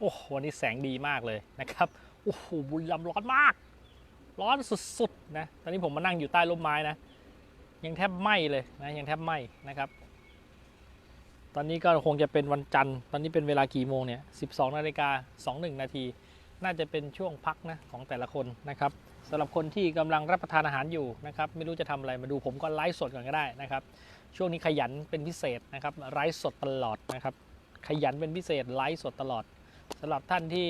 โอ้วันนี้แสงดีมากเลยนะครับโอ้โหบุรีรัมย์ร้อนมาก ร้อนสุดๆนะตอนนี้ผมมานั่งอยู่ใต้ร่มไม้นะ ยังแทบไหม้เลยนะยังแทบไหม้นะครับ ตอนนี้ก็คงจะเป็นวันจันทร์ ตอนนี้เป็นเวลากี่โมงเนี่ย12นาฬิกา21นาทีน่าจะเป็นช่วงพักนะของแต่ละคนนะครับสำหรับคนที่กำลังรับประทานอาหารอยู่นะครับ ไม่รู้จะทำอะไรมาดูผมก็ไลฟ์สดก่อนก็ได้นะครับ ช่วงนี้ขยันเป็นพิเศษนะครับไลฟ์สดตลอดนะครับ ขยันเป็นพิเศษไลฟ์สดตลอด สำหรับท่านที่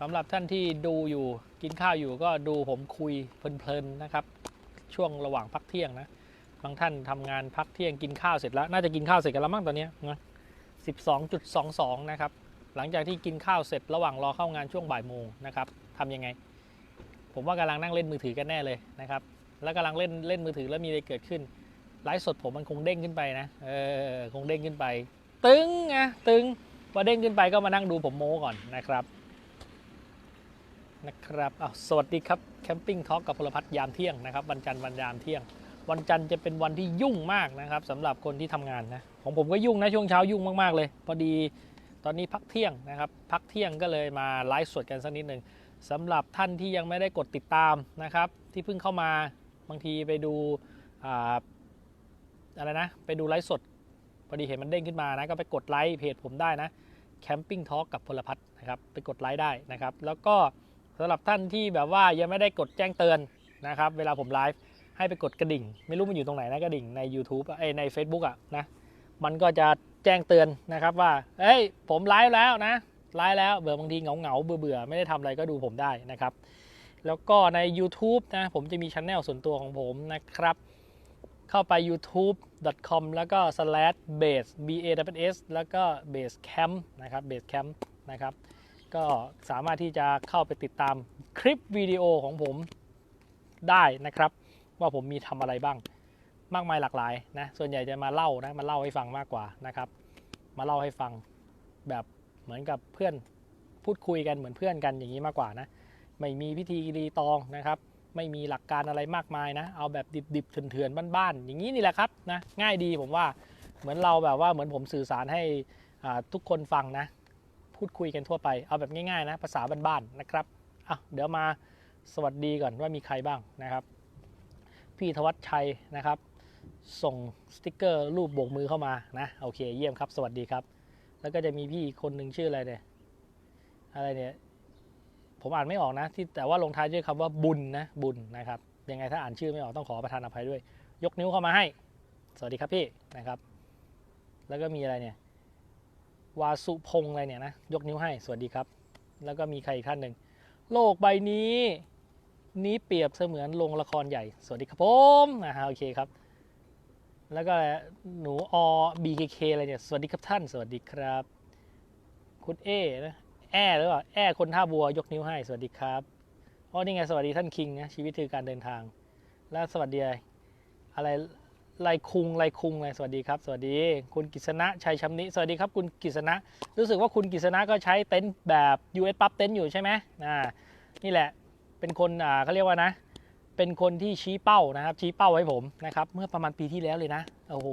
สำหรับท่านที่ดูอยู่กินข้าวอยู่ก็ดูผมคุยเพลินๆนะครับ ช่วงระหว่างพักเที่ยงนะบางท่านทำงานพักเที่ยงกินข้าวเสร็จแล้วน่าจะกินข้าวเสร็จกันแล้วมั้งตอนเนี้ยนะ12.22นะครับหลังจากที่กินข้าวเสร็จระหว่างรอเข้างานช่วงบ่ายโมงนะครับทำยังไง ผมว่ากำลังนั่งเล่นมือถือกันแน่เลยนะครับแล้วกำลังเล่นเล่นมือถือแล้วมีอะไรเกิดขึ้นไลฟ์สดผมมันคงเด้งขึ้นไปนะเออคงเด้งขึ้นไป ตึงอะตึง พอเด้งขึ้นไปก็มานั่งดูผมโม้ก่อนนะครับนะครับอาสวัสดีครับแคมปิ้งทอล์กกับพลพัฒน์ยามเที่ยงนะครับวันจันทร์วันยามเที่ยง วันจันทร์จะเป็นวันที่ยุ่งมากนะครับสำหรับคนที่ทำงานนะของผมก็ยุ่งนะช่วงเช้ายุ่งมากๆเลย พอดีตอนนี้พักเที่ยงนะครับ พักเที่ยงก็เลยมาไลฟ์สดกันสักนิดหนึ่งสำหรับท่านที่ยังไม่ได้กดติดตามนะครับ ที่เพิ่งเข้ามาบางทีไปดูอ่าอะไรนะ ไปดูไลฟ์สดพอดีเห็นมันเด้งขึ้นมานะ ก็ไปกดไลค์เพจผมได้นะ แคมปิ้งทอ k กับพลพัฒน์นะครับไปกดไลค์ได้นะครับ แล้วก็สำหรับท่านที่แบบว่ายังไม่ได้กดแจ้งเตือนนะครับ เวลาผมไลฟ์ให้ไปกดกระดิ่ง ไม่รู้มันอยู่ตรงไหนนะกระดิ่งใน YouTube เอ้ใน Facebook อะนะมันก็จะแจ้งเตือนนะครับว่าเฮ้ยผมไลฟ์แล้วนะไลฟ์แล้วเบื่อบางทีเหงาเหงาเบื่อเบื่อไม่ได้ทำอะไรก็ดูผมได้นะครับ แล้วก็ใน YouTube นะผมจะมีช anel ส่วนตัวของผมนะครับ เข้าไป youtube.com แล้วก็ slash base b a w s แล้วก็ base camp นะครับ base camp นะครับ ก็สามารถที่จะเข้าไปติดตามคลิปวิดีโอของผมได้นะครับ ว่าผมมีทำอะไรบ้าง มากมายหลากหลายนะ ส่วนใหญ่จะมาเล่านะ มาเล่าให้ฟังมากกว่านะครับ มาเล่าให้ฟังแบบเหมือนกับเพื่อนพูดคุยกันเหมือนเพื่อนกันอย่างนี้มากกว่านะ ไม่มีพิธีรีตองนะครับ ไม่มีหลักการอะไรมากมายนะ เอาแบบดิบๆเถื่อนๆบ้านๆอย่างนี้นี่แหละครับนะง่ายดีผมว่าเหมือนเราแบบว่าเหมือนผมสื่อสารให้ทุกคนฟังนะ พูดคุยกันทั่วไปเอาแบบง่ายๆนะ ภาษาบ้านๆนะครับอะเดี๋ยวมาสวัสดีก่อนว่ามีใครบ้างนะครับ พี่ธวัชชัยนะครับ ส่งสติกเกอร์รูปโบกมือเข้ามานะโอเคเยี่ยมครับ สวัสดีครับ แล้วก็จะมีพี่อีกคนหนึ่งชื่ออะไรเนี่ยอะไรเนี่ย ผมอ่านไม่ออกนะที่แต่ว่าลงท้ายด้วยคำว่าบุญนะบุญนะครับยังไงถ้าอ่านชื่อไม่ออกต้องขอประทานอภัยด้วย ยกนิ้วเข้ามาให้ สวัสดีครับพี่นะครับ แล้วก็มีอะไรเนี่ยวาสุพงษ์อะไรเนี่ยนะยกนิ้วให้สวัสดีครับ แล้วก็มีใครอีกท่านหนึ่งโลกใบนี้ นี้เปรียบเสมือนโรงละครใหญ่ สวัสดีครับผมอ่าฮะโอเคครับ แล้วก็หนูอ BKK อะไรเนี่ยสวัสดีครับท่าน สวัสดีครับ คุณเอนะ แอหรือเปล่าแอคนท่าบัวยกนิ้วให้สวัสดีครับอ๋อนี่ไงสวัสดีท่านคิงนะชีวิตคือการเดินทาง แล้วสวัสดีอะไรไรคุงไลคุงเลยสวัสดีครับ สวัสดี คุณกิษณะชัยชำนิสวัสดีครับคุณกิษณะรู้สึกว่าคุณกิษณะก็ใช้เต็นท์แบบ US ปั๊บเต็นท์อยู่ใช่ไหมอ่านี่แหละเป็นคนอ่าเขาเรียกว่านะ เป็นคนที่ชี้เป้านะครับชี้เป้าไว้ผมนะครับเมื่อประมาณปีที่แล้วเลยนะโอ้โห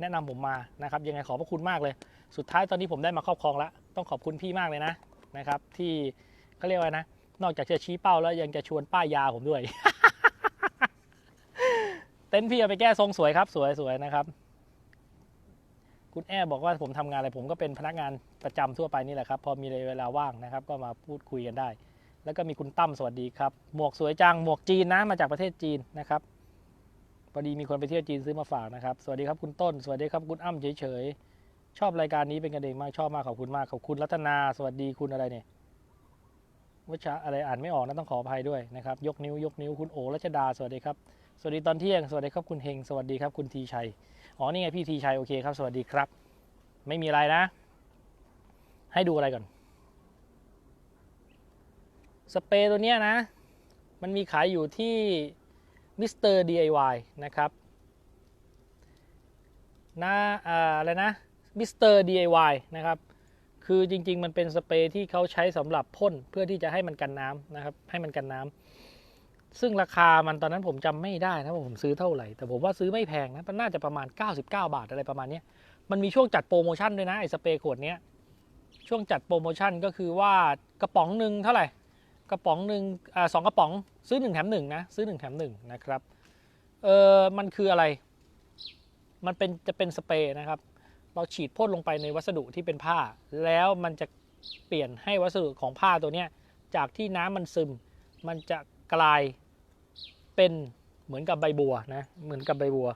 แนะนำผมมานะครับยังไงขอบพระคุณมากเลย สุดท้ายตอนนี้ผมได้มาครอบครองแล้วต้องขอบคุณพี่มากเลยนะ นะครับ ที่เขาเรียกว่านะ นอกจากจะชี้เป้าแล้วยังจะชวนป้ายยาผมด้วย เต็นท์พี่เอาไปแก้ทรงสวยครับ สวยสวยนะครับ คุณแอบอกว่าผมทำงานอะไรผมก็เป็นพนักงานประจำทั่วไปนี่แหละครับ พอมีเวลาว่างนะครับ ก็มาพูดคุยกันได้ แล้วก็มีคุณตั้มสวัสดีครับ หมวกสวยจังหมวกจีนนะมาจากประเทศจีนนะครับพอดีมีคนไปเที่ยวจีนซื้อมาฝากนะครับ สวัสดีครับคุณต้น สวัสดีครับคุณอ้ำเฉยๆ ชอบรายการนี้เป็นกันเองมากชอบมากขอบคุณมากขอบคุณรัตนา สวัสดีคุณอะไรเนี่ยวัชะอะไรอ่านไม่ออกนะต้องขออภัยด้วยนะครับยกนิ้วยกนิ้วคุณโอรัชดาสวัสดีครับสวัสดีตอนเที่ยงสวัสดีครับคุณเฮงสวัสดีครับคุณทีชัยอ๋อนี่ไงพี่ทีชัยโอเคครับ สวัสดีครับ ไม่มีอะไรนะ ให้ดูอะไรก่อนสเปรย์ตัวเนี้ยนะ มันมีขายอยู่ที่มิสเตอร์ DIY นะครับนะอ่าอะไรนะ มิสเตอร์ DIY นะครับ คือจริง ๆ มันเป็นสเปรย์ที่เขาใช้สำหรับพ่นเพื่อที่จะให้มันกันน้ำนะครับ ให้มันกันน้ำ ซึ่งราคามันตอนนั้นผมจำไม่ได้นะว่าผมซื้อเท่าไหร่ แต่ผมว่าซื้อไม่แพงนะ มันน่าจะประมาณ 99 บาทอะไรประมาณนี้ มันมีช่วงจัดโปรโมชั่นด้วยนะไอ้สเปรย์ขวดนี้ ช่วงจัดโปรโมชั่นก็คือว่ากระป๋องหนึ่งเท่าไหร่ กระป๋องหนึ่งอ่าสองกระป๋องซื้อหนึ่งแถมหนึ่งนะ ซื้อหนึ่งแถมหนึ่งนะครับ เออมันคืออะไรมันเป็นจะเป็นสเปรย์นะครับ เราฉีดพ่นลงไปในวัสดุที่เป็นผ้า แล้วมันจะเปลี่ยนให้วัสดุของผ้าตัวเนี้ยจากที่น้ำมันซึม มันจะกลายเป็นเหมือนกับใบบัวนะเหมือนกับใบบัว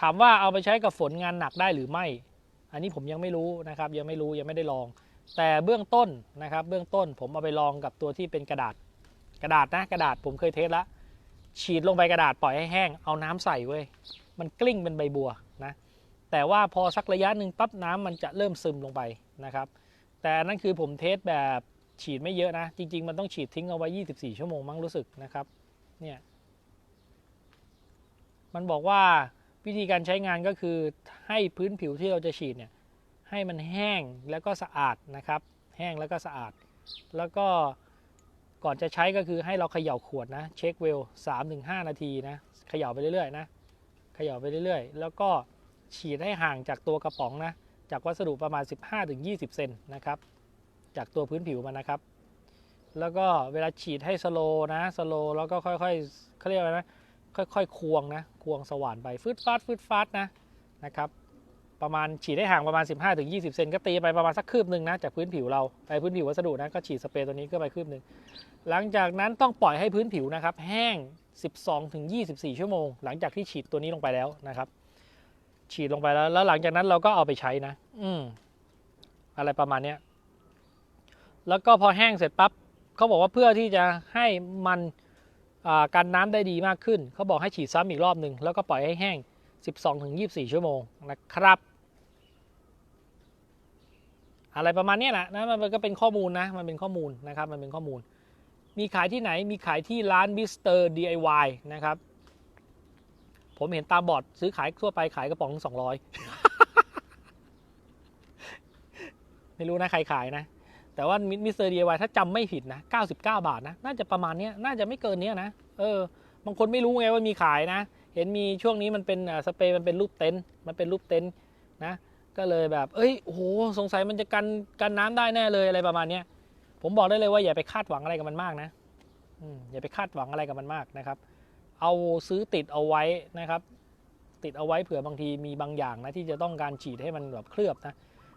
ถามว่าเอาไปใช้กับฝนงานหนักได้หรือไม่ อันนี้ผมยังไม่รู้นะครับ ยังไม่รู้ยังไม่ได้ลอง แต่เบื้องต้นนะครับ เบื้องต้นผมเอาไปลองกับตัวที่เป็นกระดาษ กระดาษนะกระดาษผมเคยเทสแล้วฉีดลงไปกระดาษปล่อยให้แห้งเอาน้ำใส่เว้ยมันกลิ้งเป็นใบบัว แต่ว่าพอสักระยะหนึ่งปั๊บน้ำมันจะเริ่มซึมลงไปนะครับ แต่นนั่นคือผมเทสแบบฉีดไม่เยอะนะ จริง ๆ มันต้องฉีดทิ้งเอาไว้ 24 ชั่วโมงมั้งรู้สึกนะครับ เนี่ย มันบอกว่าวิธีการใช้งานก็คือให้พื้นผิวที่เราจะฉีดเนี่ยให้มันแห้งแล้วก็สะอาดนะครับ แห้งแล้วก็สะอาด แล้วก็ก่อนจะใช้ก็คือให้เราเขย่าขวดนะเช็คเวล3-5 นาทีนะเขย่าไปเรื่อยๆนะเขย่าไปเรื่อยๆ แล้วก็ ฉีดให้ห่างจากตัวกระป๋องนะ จากวัสดุประมาณ 15-20 เซนนะครับ จากตัวพื้นผิวมันนะครับ แล้วก็เวลาฉีดให้สโลนะสโลแล้วก็ค่อยๆเขาเรียกว่านะ ค่อยๆ ควงนะ ควงสว่านไปฟืดฟาดฟืดฟาดนะนะครับ ประมาณฉีดให้ห่างประมาณ 15-20 เซนก็ตีไปประมาณสักคืบหนึ่งนะจากพื้นผิวเราไปพื้นผิววัสดุนะก็ฉีดสเปรย์ตัวนี้ก็ไปคืบหนึ่งหลังจากนั้นต้องปล่อยให้พื้นผิวนะครับ แห้ง 12-24 ชั่วโมง หลังจากที่ฉีดตัวนี้ลงไปแล้วนะครับ ฉีดลงไปแล้ว แล้วหลังจากนั้นเราก็เอาไปใช้นะ อืม อะไรประมาณเนี้ย แล้วก็พอแห้งเสร็จปั๊บเขาบอกว่าเพื่อที่จะให้มันกันน้ำได้ดีมากขึ้น เขาบอกให้ฉีดซ้ำอีกรอบหนึ่งแล้วก็ปล่อยให้แห้ง 12-24 ชั่วโมงนะครับ อะไรประมาณนี้แหละนะมันก็เป็นข้อมูลนะ มันเป็นข้อมูลนะครับ มันเป็นข้อมูล มีขายที่ไหน มีขายที่ร้านมิสเตอร์ DIY นะครับ ผมเห็นตามบอร์ดซื้อขายทั่วไปขายกระป๋องสองร้อยไม่รู้นะใครขายนะ แต่ว่ามิสเตอร์ DIY ถ้าจำไม่ผิดนะ99 บาทนะ น่าจะประมาณนี้น่าจะไม่เกินเนี้ยนะ เออ บางคนไม่รู้ไงว่ามีขายนะ เห็นมีช่วงนี้มันเป็นสเปรย์มันเป็นรูปเต็นท์มันเป็นรูปเต็นท์นะ ก็เลยแบบ เอ้ย โอ้โห สงสัยมันจะกันกันน้ำได้แน่เลยอะไรประมาณนี้ผมบอกได้เลยว่าอย่าไปคาดหวังอะไรกับมันมากนะอย่าไปคาดหวังอะไรกับมันมากนะครับ เอาซื้อติดเอาไว้นะครับ ติดเอาไว้เผื่อบางทีมีบางอย่างนะที่จะต้องการฉีดให้มันแบบเคลือบนะ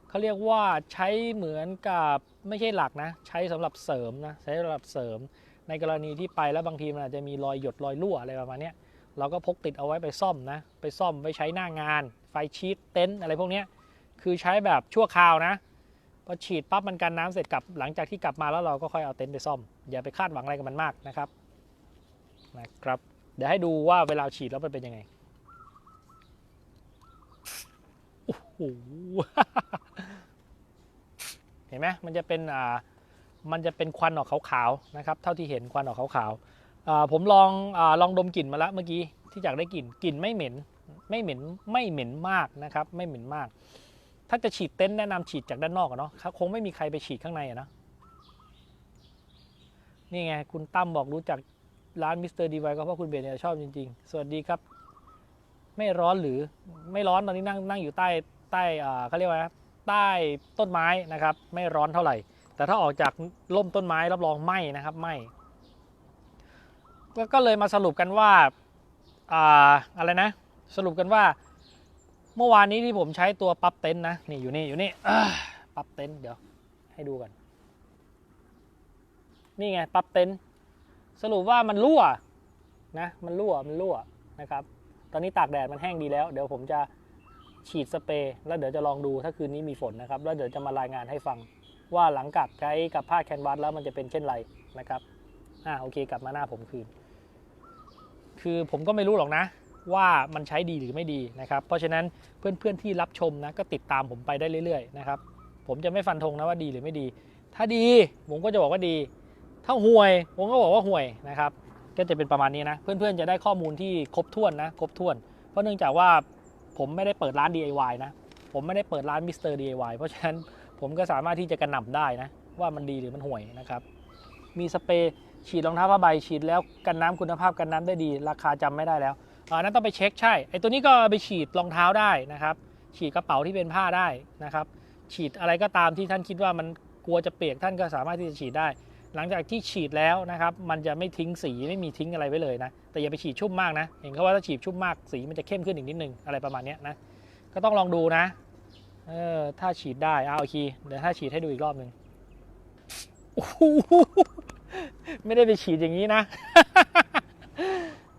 เขาเรียกว่าใช้เหมือนกับไม่ใช่หลักนะ ใช้สำหรับเสริมนะใช้สำหรับเสริม ในกรณีที่ไปแล้วบางทีมันอาจจะมีรอยหยดรอยรั่วอะไรประมาณนี้เราก็พกติดเอาไว้ไปซ่อมนะ ไปซ่อมไว้ใช้หน้างาน ไฟชีตเต็นท์อะไรพวกนี้คือใช้แบบชั่วคราวนะพอฉีดปั๊บมันกันน้ำเสร็จกลับหลังจากที่กลับมาแล้วเราก็ค่อยเอาเต็นท์ไปซ่อม อย่าไปคาดหวังอะไรกับมันมากนะครับนะครับ เดี๋ยวให้ดูว่าเวลาฉีดแล้วมันเป็นยังไงโอ้โหเห็นไหมมันจะเป็นอ่ามันจะเป็นควันออกขาวๆนะครับ เท่าที่เห็นควันออกขาวๆผมลองอลองดมกลิ่นมาแล้วเมื่อกี้ที่จากได้กลิ่นกลิ่นไม่เหม็น ไม่เหม็นไม่เหม็นมากนะครับ ไม่เหม็นมาก ถ้าจะฉีดเต็นท์แนะนำฉีดจากด้านนอกอะเนาะคงไม่มีใครไปฉีดข้างในอะนะนี่ไงคุณตั้มบอกรู้จัก ร้านมิสเตอร์ดีไวก็เพราะคุณเบนเนี่ยชอบจริง ๆ สวัสดีครับ ไม่ร้อนหรือไม่ร้อนตอนนี้นั่งนั่งอยู่ใต้ใต้อ่าเขาเรียกว่าใต้ต้นไม้นะครับ ไม่ร้อนเท่าไหร่ แต่ถ้าออกจากร่มต้นไม้รับรองไหมนะครับไหมก็ก็เลยมาสรุปกันว่าอ่าอะไรนะ สรุปกันว่า เมื่อวานนี้ที่ผมใช้ตัวปรับเต็นท์นะนี่อยู่นี่อยู่นี่ปรับเต็นท์เดี๋ยวให้ดูกันนี่ไงปรับเต็นท์ สรุปว่ามันรั่วนะมันรั่วมันรั่วนะครับ ตอนนี้ตากแดดมันแห้งดีแล้ว เดี๋ยวผมจะฉีดสเปรย์แล้วเดี๋ยวจะลองดูถ้าคืนนี้มีฝนนะครับ แล้วเดี๋ยวจะมารายงานให้ฟังว่าหลังกับใช้กับผ้าแคนวาสแล้วมันจะเป็นเช่นไรนะครับอ่าโอเคกลับมาหน้าผมคืน คือผมก็ไม่รู้หรอกนะ ว่ามันใช้ดีหรือไม่ดีนะครับ เพราะฉะนั้นเพื่อนๆที่รับชมนะก็ติดตามผมไปได้เรื่อยๆนะครับผมจะไม่ฟันธงนะว่าดีหรือไม่ดี ถ้าดีผมก็จะบอกว่าดี ถ้าห่วยผมก็บอกว่าห่วยนะครับ ก็จะเป็นประมาณนี้นะ เพื่อนๆจะได้ข้อมูลที่ครบถ้วนนะครบถ้วน เพราะเนื่องจากว่าผมไม่ได้เปิดร้าน DIY นะ ผมไม่ได้เปิดร้านมิสเตอร์ DIY เพราะฉะนั้นผมก็สามารถที่จะกระหน่ำได้นะ ว่ามันดีหรือมันห่วยนะครับ มีสเปรย์ฉีดรองเท้าผ้าใบฉีดแล้วกันน้ำคุณภาพกันน้ำได้ดี ราคาจำไม่ได้แล้วอันนั้นต้องไปเช็คใช่ไอตัวนี้ก็ไปฉีดรองเท้าได้นะครับ ฉีดกระเป๋าที่เป็นผ้าได้นะครับ ฉีดอะไรก็ตามที่ท่านคิดว่ามันกลัวจะเปียกท่านก็สามารถที่จะฉีดได้ หลังจากที่ฉีดแล้วนะครับมันจะไม่ทิ้งสีไม่มีทิ้งอะไรไว้เลยนะแต่อย่าไปฉีดชุ่มมากนะเห็นเขาว่าถ้าฉีดชุ่มมากสีมันจะเข้มขึ้นอีกนิดนึงอะไรประมาณนี้นะก็ต้องลองดูนะเออถ้าฉีดได้เอาโอเคเดี๋ยวถ้าฉีดให้ดูอีกรอบหนึ่งโอ้โหไม่ได้ไปฉีดอย่างนี้นะ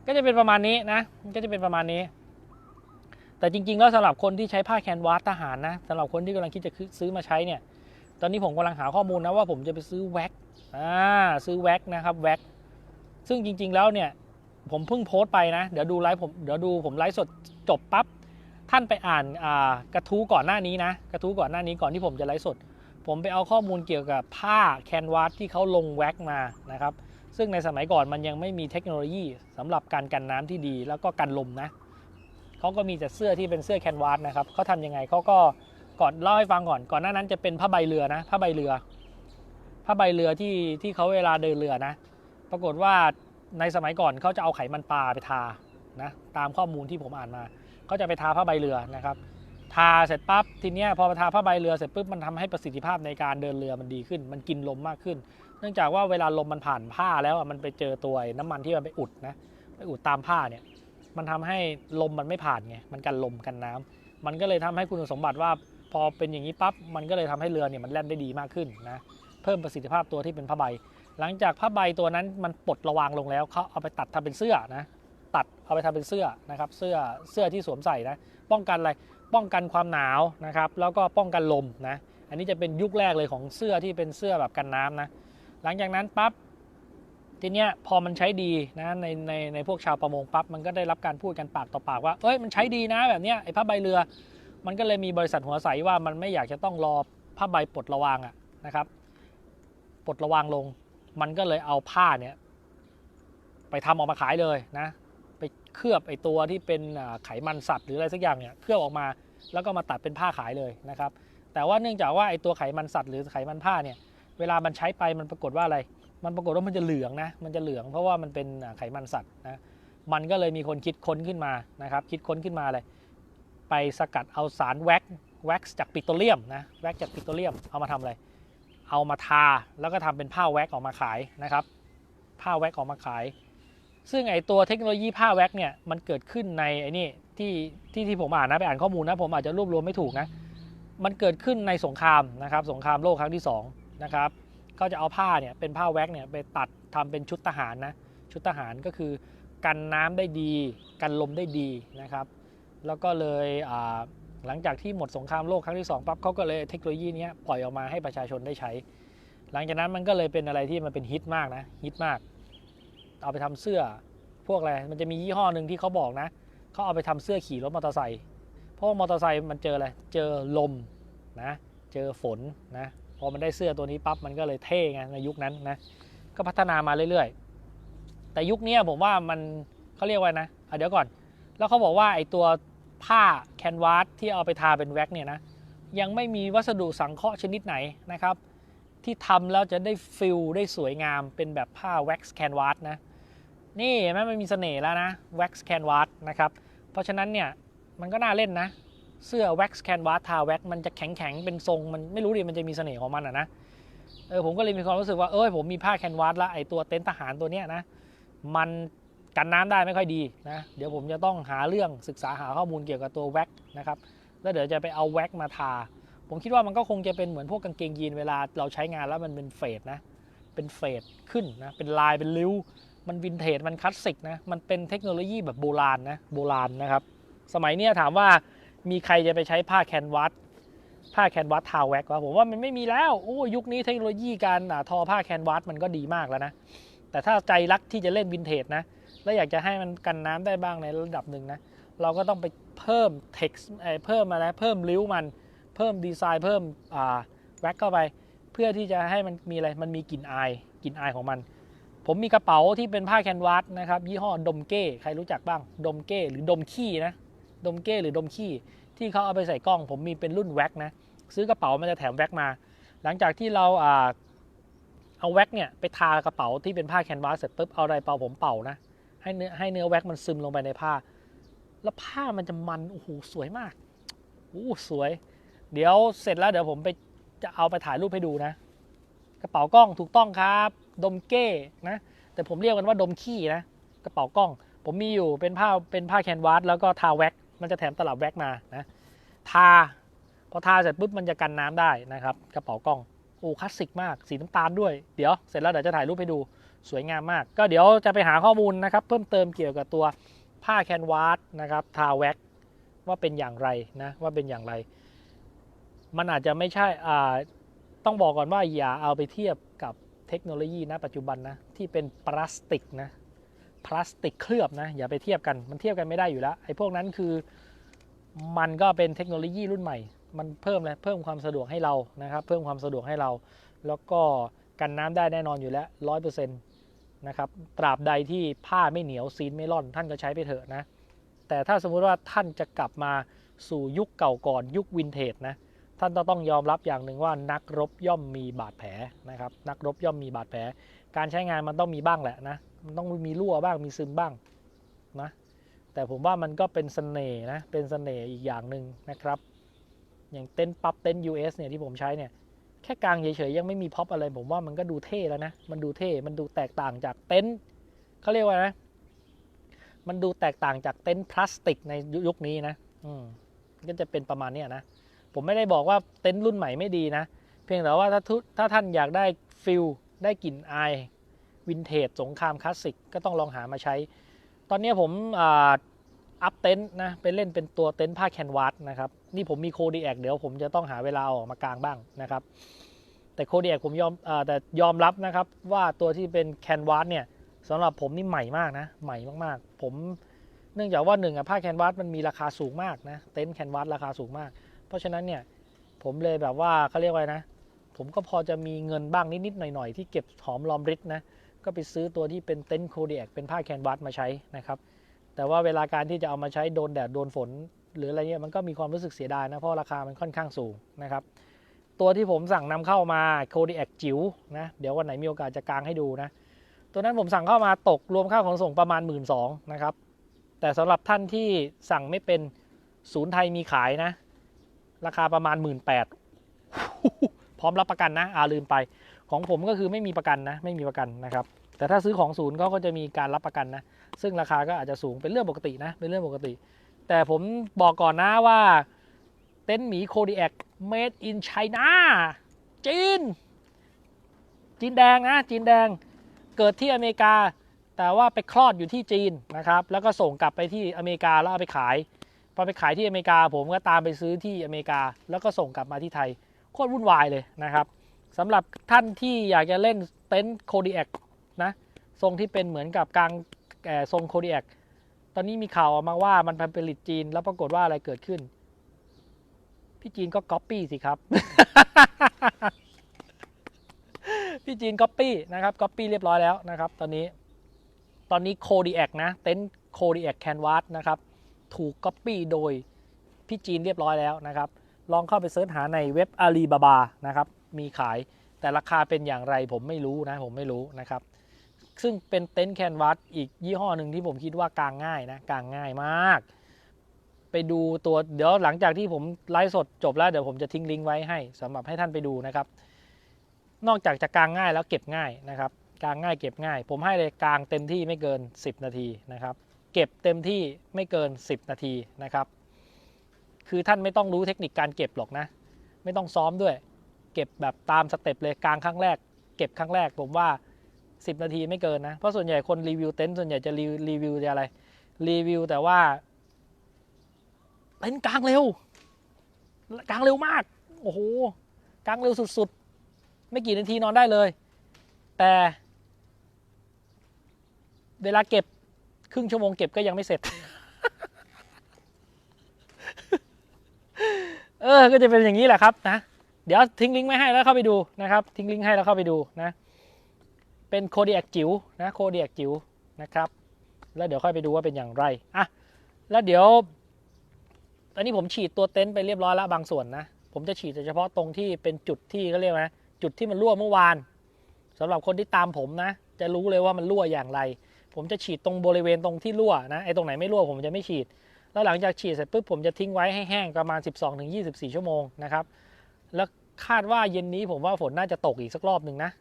ก็จะเป็นประมาณนี้นะ ก็จะเป็นประมาณนี้ แต่จริงๆ แล้วสำหรับคนที่ใช้ผ้าแคนวาสทหารนะสำหรับคนที่กำลังคิดจะซื้อมาใช้เนี่ย ตอนนี้ผมกำลังหาข้อมูลนะว่าผมจะไปซื้อแว็ก อ่าซื้อแว็กนะครับแว็กซึ่งจริง ๆ แล้วเนี่ยผมเพิ่งโพสต์ไปนะเดี๋ยวดูไลฟ์ผมเดี๋ยวดูผมไลฟ์สดจบปั๊บท่านไปอ่านอ่ากระทู้ก่อนหน้านี้นะกระทู้ก่อนหน้านี้ก่อนที่ผมจะไลฟ์สด ผมไปเอาข้อมูลเกี่ยวกับผ้าแคนวาสที่เขาลงแว็กมานะครับซึ่งในสมัยก่อนมันยังไม่มีเทคโนโลยีสำหรับการกันน้ำที่ดี แล้วก็กันลมนะเขาก็มีแต่เสื้อที่เป็นเสื้อแคนวาสนะครับเขาทำยังไงเขาก็ก่อนเล่าให้ฟังก่อนก่อนหน้านั้นจะเป็นผ้าใบเรือนะผ้าใบเรือ ผ้าใบเรือที่ที่เขาเวลาเดินเรือนะ ปรากฏว่าในสมัยก่อนเขาจะเอาไขมันปลาไปทานะตามข้อมูลที่ผมอ่านมาเขาจะไปทาผ้าใบเรือนะครับทาเสร็จปั๊บทีเนี้ยพอไปทาผ้าใบเรือเสร็จปุ๊บมันทำให้ประสิทธิภาพในการเดินเรือมันดีขึ้น มันกินลมมากขึ้น เนื่องจากว่าเวลาลมมันผ่านผ้าแล้วอะมันไปเจอตัวไอ้น้ำมันที่มันไปอุดนะไปอุดตามผ้าเนี่ยมันทำให้ลมมันไม่ผ่านไงมันกันลมกันน้ำมันก็เลยทำให้คุณสมบัติว่าพอเป็นอย่างนี้ปั๊บมันก็เลยทำให้เรือเนี่ยมันแล่นได้ดีมากขึ้นนะ เพิ่มประสิทธิภาพตัวที่เป็นผ้าใบ หลังจากผ้าใบตัวนั้นมันปลดระวางลงแล้วเขาเอาไปตัดทำเป็นเสื้อนะตัดเอาไปทำเป็นเสื้อนะครับเสื้อเสื้อที่สวมใส่นะป้องกันอะไรป้องกันความหนาวนะครับแล้วก็ป้องกันลมนะอันนี้จะเป็นยุคแรกเลยของเสื้อที่เป็นเสื้อแบบกันน้ำนะหลังจากนั้นปั๊บทีเนี้ยพอมันใช้ดีนะในในในพวกชาวประมงปั๊บมันก็ได้รับการพูดกันปากต่อปากว่าเอ้ยมันใช้ดีนะแบบเนี้ยไอ้ผ้าใบเรือ มันก็เลยมีบริษัทหัวใสว่ามันไม่อยากจะต้องรอผ้าใบปลดระวางอะนะครับ ปลดระวางลง มันก็เลยเอาผ้าเนี่ยไปทำออกมาขายเลยนะ ไปเคลือบไอ้ตัวที่เป็นไขมันสัตว์หรืออะไรสักอย่างเนี่ยเคลือบออกมาแล้วก็มาตัดเป็นผ้าขายเลยนะครับ แต่ว่าเนื่องจากว่าไอ้ตัวไขมันสัตว์หรือไขมันผ้าเนี่ยเวลามันใช้ไปมันปรากฏว่าอะไร มันปรากฏว่ามันจะเหลืองนะ มันจะเหลืองเพราะว่ามันเป็นไขมันสัตว์นะ มันก็เลยมีคนคิดค้นขึ้นมานะครับ คิดค้นขึ้นมาเลยไปสกัดเอาสารแว็กแว็กจากปิโตรเลียมนะ แว็กจากปิโตรเลียม เอามาทำอะไร เอามาทาแล้วก็ทำเป็นผ้าแว็กออกมาขายนะครับ ผ้าแว็กออกมาขาย ซึ่งไอตัวเทคโนโลยีผ้าแว็กเนี่ยมันเกิดขึ้นในไอ้นี่ที่ที่ที่ผมอ่านนะไปอ่านข้อมูลนะผมอาจจะรวบรวมไม่ถูกนะมันเกิดขึ้นในสงครามนะครับ สงครามโลกครั้งที่สองนะครับก็จะเอาผ้าเนี่ยเป็นผ้าแว็กเนี่ยไปตัดทำเป็นชุดทหารนะชุดทหารก็คือกันน้ำได้ดี กันลมได้ดีนะครับ แล้วก็เลยอ่า หลังจากที่หมดสงครามโลกครั้งที่2ปั๊บเขาก็เลยเทคโนโลยีนี้ปล่อยออกมาให้ประชาชนได้ใช้ หลังจากนั้นมันก็เลยเป็นอะไรที่มันเป็นฮิตมากนะฮิตมาก เอาไปทำเสื้อพวกอะไรมันจะมียี่ห้อหนึ่งที่เขาบอกนะเขาเอาไปทำเสื้อขี่รถมอเตอร์ไซค์เพราะว่ามอเตอร์ไซค์มันเจออะไรเจอลมนะเจอฝนนะพอมันได้เสื้อตัวนี้ปั๊บมันก็เลยเท่ไงในยุคนั้นนะก็พัฒนามาเรื่อยๆ แต่ยุคนี้ผมว่ามันเขาเรียกว่านะอะเดี๋ยวก่อน แล้วเขาบอกว่าไอ้ตัว ผ้าแคนวาสที่เอาไปทาเป็นแว็กเนี่ยนะยังไม่มีวัสดุสังเคราะห์ชนิดไหนนะครับ ที่ทำแล้วจะได้ฟิลได้สวยงามเป็นแบบผ้าแว็กซ์แคนวาสนะนี่เห็นไหมมันมีเสน่ห์แล้วนะแว็กซ์แคนวาสนะครับเพราะฉะนั้นเนี่ยมันก็น่าเล่นนะ เสื้อแว็กซ์แคนวาสทาแว็กมันจะแข็งแข็งๆเป็นทรง มันไม่รู้ดิมันจะมีเสน่ห์ของมันอะนะเออผมก็เลยมีความรู้สึกว่าเออผมมีผ้าแคนวาสล้วไอตัวเต็นท์ทหารตัวเนี้ยนะมัน กันน้ำได้ไม่ค่อยดีนะเดี๋ยวผมจะต้องหาเรื่องศึกษาหาข้อมูลเกี่ยวกับตัวแว็กนะครับแล้วเดี๋ยวจะไปเอาแว็กมาทา ผมคิดว่ามันก็คงจะเป็นเหมือนพวกกางเกงยีนเวลาเราใช้งานแล้วมันเป็นเฟดนะเป็นเฟดขึ้นนะเป็นลายเป็นริ้ว มันวินเทจมันคลาสสิกนะมันเป็นเทคโนโลยีแบบโบราณนะโบราณนะครับสมัยนี้ถามว่ามีใครจะไปใช้ผ้าแคนวาสผ้าแคนวาสทาแว็กวะผมว่ามันไม่มีแล้วโอ้ยุคนี้เทคโนโลยีการทอผ้าแคนวาสมันก็ดีมากแล้วนะแต่ถ้าใจรักที่จะเล่นวินเทจนะ แล้วอยากจะให้มันกันน้ำได้บ้างในระดับหนึ่งนะ เราก็ต้องไปเพิ่ม text เอ่อเพิ่มอะไรเพิ่มริ้วมัน เพิ่มดีไซน์เพิ่มแว็กเข้าไป เพื่อที่จะให้มันมีอะไร มันมีกลิ่นอายกลิ่นอายของมัน ผมมีกระเป๋าที่เป็นผ้าแคนวาสนะครับ ยี่ห้อดมเก้ ใครรู้จักบ้าง ดมเก้หรือดมขี้นะ ดมเก้หรือดมขี้ที่เขาเอาไปใส่กล้อง ผมมีเป็นรุ่นแว็กนะ ซื้อกระเป๋ามันจะแถมแว็กมา หลังจากที่เราอ่าเอาแว็กเนี่ยไปทากระเป๋าที่เป็นผ้าแคนวาสเสร็จปุ๊บเอาอะไรเป่าผมเป่านะ ให้เนื้อให้เนื้อแว็กมันซึมลงไปในผ้า แล้วผ้ามันจะมันโอ้โหสวยมากโอ้สวย เดี๋ยวเสร็จแล้วเดี๋ยวผมไปจะเอาไปถ่ายรูปให้ดูนะ กระเป๋ากล้องถูกต้องครับ ดมเก้นะ แต่ผมเรียกกันว่าดมขี้นะ กระเป๋ากล้อง ผมมีอยู่เป็นผ้าเป็นผ้าแคนวาสแล้วก็ทาแว็กมันจะแถมตลับแว็กมานะ ทาพอทาเสร็จปุ๊บมันจะกันน้ำได้นะครับ กระเป๋ากล้องโอ้คลาสสิกมากสีน้ำตาลด้วย เดี๋ยวเสร็จแล้วเดี๋ยวจะถ่ายรูปให้ดู สวยงามมาก ก็เดี๋ยวจะไปหาข้อมูลนะครับ เพิ่มเติมเกี่ยวกับตัวผ้าแคนวาสนะครับทาแว็กว่าเป็นอย่างไรนะว่าเป็นอย่างไร มันอาจจะไม่ใช่อ่าต้องบอกก่อนว่าอย่าเอาไปเทียบกับเทคโนโลยีนะปัจจุบันนะที่เป็นพลาสติกนะพลาสติกเคลือบนะอย่าไปเทียบกันมันเทียบกันไม่ได้อยู่แล้วไอ้พวกนั้นคือมันก็เป็นเทคโนโลยีรุ่นใหม่ มันเพิ่มเลยเพิ่มความสะดวกให้เรานะครับ เพิ่มความสะดวกให้เรา แล้วก็กันน้ำได้แน่นอนอยู่แล้วร้อยเปอร์เซ็นต์ นะครับ ตราบใดที่ผ้าไม่เหนียวซีนไม่ร่อนท่านก็ใช้ไปเถอะนะ แต่ถ้าสมมุติว่าท่านจะกลับมาสู่ยุคเก่าก่อนยุควินเทจนะ ท่านต้องยอมรับอย่างหนึ่งว่านักรบย่อมมีบาดแผลนะครับ นักรบย่อมมีบาดแผล การใช้งานมันต้องมีบ้างแหละนะ มันต้องมีรั่วบ้างมีซึมบ้างนะ แต่ผมว่ามันก็เป็นเสน่ห์นะ เป็นเสน่ห์อีกอย่างหนึ่งนะครับ อย่างเต็นท์ปั๊บเต็นท์ US เนี่ยที่ผมใช้เนี่ย แค่กลางเฉยๆยังไม่มีพ็อปอะไรผมว่ามันก็ดูเท่แล้วนะ มันดูเท่ มันดูแตกต่างจากเต็นท์เขาเรียกว่านะ มันดูแตกต่างจากเต็นท์พลาสติกในยุคนี้นะ อืมก็จะเป็นประมาณนี้นะ ผมไม่ได้บอกว่าเต็นท์รุ่นใหม่ไม่ดีนะ เพียงแต่ว่าถ้าทุถ้าท่านอยากได้ฟิลได้กลิ่นอายวินเทจสงครามคลาสสิกก็ต้องลองหามาใช้ ตอนนี้ผม อัพเต็นท์นะไปเล่นเป็นตัวเต็นท์ผ้าแคนวาสนะครับ นี่ผมมีโคดีแอคเดี๋ยวผมจะต้องหาเวลาออกมากลางบ้างนะครับ แต่โคดีแอคผมยอมอแต่ยอมรับนะครับว่าตัวที่เป็นแคนวาสเนี่ยสำหรับผมนี่ใหม่มากนะ ใหม่มากๆ ผมเนื่องจากว่าหนึ่งอะผ้าแคนวาสมันมีราคาสูงมากนะเต็นท์แคนวาสราคาสูงมาก เพราะฉะนั้นเนี่ยผมเลยแบบว่าเขาเรียกว่านะ ผมก็พอจะมีเงินบ้างนิดๆหน่อยๆ ที่เก็บหอมรอมริบนะก็ไปซื้อตัวที่เป็นเต็นท์โคดียกเป็นผ้าแคนวาสมาใช้นะครับ แต่ว่าเวลาการที่จะเอามาใช้โดนแดดโดนฝน หรืออะไรเงี้ยมันก็มีความรู้สึกเสียดายนะ เพราะราคามันค่อนข้างสูงนะครับ ตัวที่ผมสั่งนำเข้ามาโคดีแอคจิ๋วนะเดี๋ยววันไหนมีโอกาสจะกางให้ดูนะ ตัวนั้นผมสั่งเข้ามาตกรวมค่าขนส่งประมาณ 1 2ื่นนะครับ แต่สำหรับท่านที่สั่งไม่เป็นศูนย์ไทยมีขายนะ ราคาประมาณ 1 8ื่นพร้อมรับประกันนะอาลืมไป ของผมก็คือไม่มีประกันนะ ไม่มีประกันนะครับ แต่ถ้าซื้อของศูนย์เขาก็จะมีการรับประกันนะ ซึ่งราคาก็อาจจะสูงเป็นเรื่องปกตินะ เป็นเรื่องปกติ แต่ผมบอกก่อนนะว่า เต็นท์หมีโคดีแอค made in China จีน จีนแดงนะ จีนแดง เกิดที่อเมริกา แต่ว่าไปคลอดอยู่ที่จีนนะครับ แล้วก็ส่งกลับไปที่อเมริกาแล้วเอาไปขาย พอไปขายที่อเมริกา ผมก็ตามไปซื้อที่อเมริกา แล้วก็ส่งกลับมาที่ไทย โคตรวุ่นวายเลยนะครับสำหรับท่านที่อยากจะเล่นเต็นท์โคดีแอค นะทรงที่เป็นเหมือนกับกลางแทรงโคดีแอคตอนนี้มีข่าวออกมาว่ามันผลิตจีนแล้วปรากฏว่าอะไรเกิดขึ้น พี่จีนก็ก๊อปปี้สิครับ พี่จีนก๊อปปี้นะครับก๊อปปี้เรียบร้อยแล้วนะครับ ตอนนี้ ตอนนี้โคดีแอคนะ เต็นท์โคดีแอคแคนวาสนะครับ ถูกก๊อปปี้โดยพี่จีนเรียบร้อยแล้วนะครับ ลองเข้าไปเสิร์ชหาในเว็บอาลีบาบานะครับ มีขายแต่ราคาเป็นอย่างไรผมไม่รู้นะ ผมไม่รู้นะครับ ซึ่งเป็นเต็นท์แคนวาสอีกยี่ห้อหนึ่งที่ผมคิดว่ากางง่ายนะกางง่ายมาก ไปดูตัวเดี๋ยวหลังจากที่ผมไลฟ์สดจบแล้วเดี๋ยวผมจะทิ้งลิงก์ไว้ให้สำหรับให้ท่านไปดูนะครับ นอกจากจะกางง่ายแล้วเก็บง่ายนะครับกางง่ายเก็บง่าย ผมให้เลยกางเต็มที่ไม่เกิน 10 นาทีนะครับเก็บเต็มที่ไม่เกิน 10 นาทีนะครับ คือท่านไม่ต้องรู้เทคนิคการเก็บหรอกนะ ไม่ต้องซ้อมด้วย เก็บแบบตามสเต็ปเลยกลางครั้งแรก เก็บครั้งแรกผมว่า 10 นาทีไม่เกินนะ เพราะส่วนใหญ่คนรีวิวเต็นท์ส่วนใหญ่จะรีรีวิวจะอะไร รีวิวแต่ว่าเต็นท์กลางเร็ว กลางเร็วมาก โอ้โห กลางเร็วสุดๆ ไม่กี่นาทีนอนได้เลย แต่ เวลาเก็บครึ่งชั่วโมงเก็บก็ยังไม่เสร็จ เออ ก็จะเป็นอย่างนี้แหละครับนะ เดี๋ยวทิ้งลิงก์ไว้ให้แล้วเข้าไปดูนะครับ ทิ้งลิงก์ให้แล้วเข้าไปดูนะ เป็นโคดีแอคจิ๋วนะโคดีแอคจิ๋วนะครับ แล้วเดี๋ยวค่อยไปดูว่าเป็นอย่างไรอะแล้วเดี๋ยวตอนนี้ผมฉีดตัวเต็นท์ไปเรียบร้อยแล้วบางส่วนนะผมจะฉีดเฉพาะตรงที่เป็นจุดที่เขาเรียกว่าจุดที่มันรั่วเมื่อวานสำหรับคนที่ตามผมนะ จะรู้เลยว่ามันรั่วอย่างไร ผมจะฉีดตรงบริเวณตรงที่รั่วนะไอ้ตรงไหนไม่รั่วผมจะไม่ฉีด แล้วหลังจากฉีดเสร็จปุ๊บผมจะทิ้งไว้ให้แห้งประมาณ 12-24 ชั่วโมงนะครับแล้วคาดว่าเย็นนี้ผมว่าฝนน่าจะตกอีกสักรอบหนึ่งนะ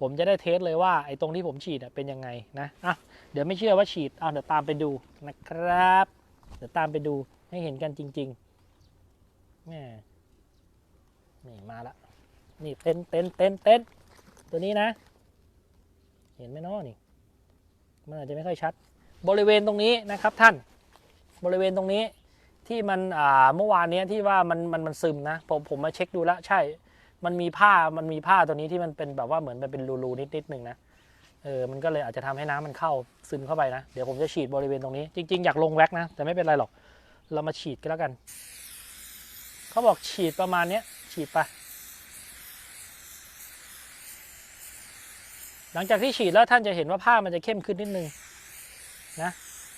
ผมจะได้เทสเลยว่าไอ้ตรงที่ผมฉีดเป็นยังไงนะอะเดี๋ยวไม่เชื่อว่าฉีดเอาเดี๋ยวตามไปดูนะครับ เดี๋ยวตามไปดูให้เห็นกันจริงๆแม่นี่มาละนี่เต้นเต้นเต้นเต้นตัวนี้นะ เห็นไหมนาะนี่มันอาจจะไม่ค่อยชัด บริเวณตรงนี้นะครับท่าน บริเวณตรงนี้ที่มันอ่าเมื่อวานนี้ที่ว่ามันมันมันซึมนะผมผมมาเช็คดูแล้วใช่ มันมีผ้ามันมีผ้าตัวนี้ที่มันเป็นแบบว่าเหมือนมันเป็นรูๆนิดนิดๆหนึ่งนะเออมันก็เลยอาจจะทำให้น้ำมันเข้าซึมเข้าไปนะ เดี๋ยวผมจะฉีดบริเวณตรงนี้ จริง ๆ อยากลงแว็กนะ แต่ไม่เป็นไรหรอก เรามาฉีดกันแล้วกัน เขาบอกฉีดประมาณเนี้ยฉีดไป หลังจากที่ฉีดแล้วท่านจะเห็นว่าผ้ามันจะเข้มขึ้นนิดนึงนะ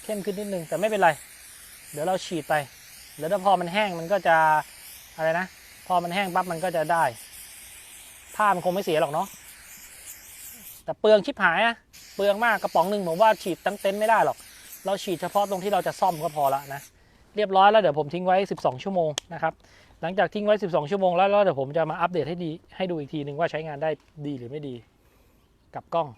เข้มขึ้นนิดนึงแต่ไม่เป็นไร เดี๋ยวเราฉีดไปเดี๋ยวถ้าพอมันแห้งมันก็จะอะไรนะ พอมันแห้งปั๊บมันก็จะได้ ผ้ามันคงไม่เสียหรอกเนาะแต่เปลืองชิบหายอะเปลืองมากกระป๋องหนึ่งผมว่าฉีดตั้งเต็นท์ไม่ได้หรอก เราฉีดเฉพาะตรงที่เราจะซ่อมก็พอละนะเรียบร้อยแล้วเดี๋ยวผมทิ้งไว้ 12 ชั่วโมงนะครับหลังจากทิ้งไว้ 12 ชั่วโมงแล้วแล้วเดี๋ยวผมจะมาอัปเดตให้ดีให้ดูอีกทีหนึ่งว่าใช้งานได้ดีหรือไม่ดี กับกล้อง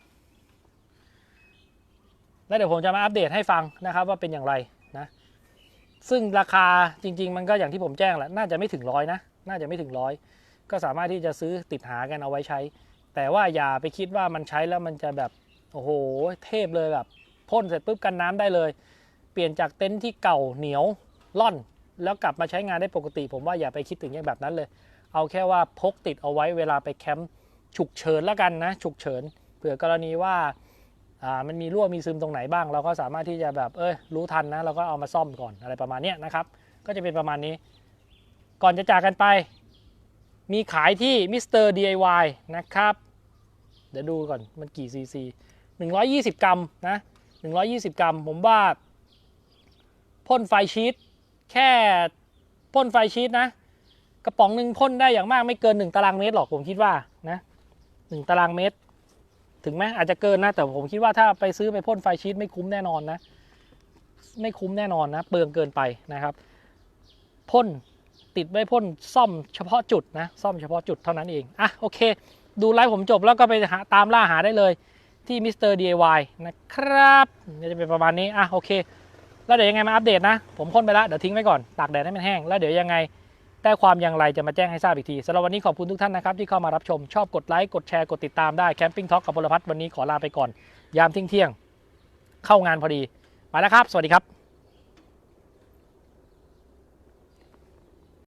แล้วเดี๋ยวผมจะมาอัปเดตให้ฟังนะครับว่าเป็นอย่างไรนะซึ่งราคาจริง ๆ มันก็อย่างที่ผมแจ้งแหละน่าจะไม่ถึงร้อยนะน่าจะไม่ถึงร้อย ก็สามารถที่จะซื้อติดหากันเอาไว้ใช้ แต่ว่าอย่าไปคิดว่ามันใช้แล้วมันจะแบบโอ้โหเทพเลยแบบพ่นเสร็จปุ๊บกันน้ำได้เลย เปลี่ยนจากเต็นท์ที่เก่าเหนียวล่อน แล้วกลับมาใช้งานได้ปกติ ผมว่าอย่าไปคิดถึงอย่างแบบนั้นเลย เอาแค่ว่าพกติดเอาไว้เวลาไปแคมป์ฉุกเฉินแล้วกันนะฉุกเฉินเผื่อกรณีว่าามันมีรั่วมีซึมตรงไหนบ้าง เราก็สามารถที่จะแบบเอ้ยรู้ทันนะเราก็เอามาซ่อมก่อนอะไรประมาณนี้นะครับ ก็จะเป็นประมาณนี้ ก่อนจะจากกันไป มีขายที่มิสเตอร์ DIY นะครับ เดี๋ยวดูก่อนมันกี่ซีซี120 กรัมนะ120 กรัม ผมว่าพ่นไฟชีตแค่พ่นไฟชีตนะ กระป๋องหนึ่งพ่นได้อย่างมากไม่เกิน 1 ตารางเมตรหรอกผมคิดว่านะ1ตารางเมตร ถึงไหมอาจจะเกินนะ แต่ผมคิดว่าถ้าไปซื้อไปพ่นไฟชีตไม่คุ้มแน่นอนนะ ไม่คุ้มแน่นอนนะ เปลืองเกินไปนะครับพ่น ติดไว้พ่นซ่อมเฉพาะจุดนะซ่อมเฉพาะจุดเท่านั้นเองอะโอเค ดูไลฟ์ผมจบแล้วก็ไปหาตามล่าหาได้เลยที่มิสเตอร์ DIY นะครับนี่จะเป็นประมาณนี้อะโอเค แล้วเดี๋ยวยังไงมาอัปเดตนะ ผมพ่นไปแล้วเดี๋ยวทิ้งไว้ก่อนตากแดดให้มันแห้ง แล้วเดี๋ยวยังไงได้ความอย่างไรจะมาแจ้งให้ทราบอีกทีสำหรับวันนี้ขอบคุณทุกท่านนะครับ ที่เข้ามารับชมชอบกดไลค์กดแชร์กดติดตามได้แคมปิ้งท็อกกับพลพัฒน์วันนี้ขอลาไปก่อน ยามเที่ยงเข้างานพอดีไปแล้วครับ สวัสดีครับ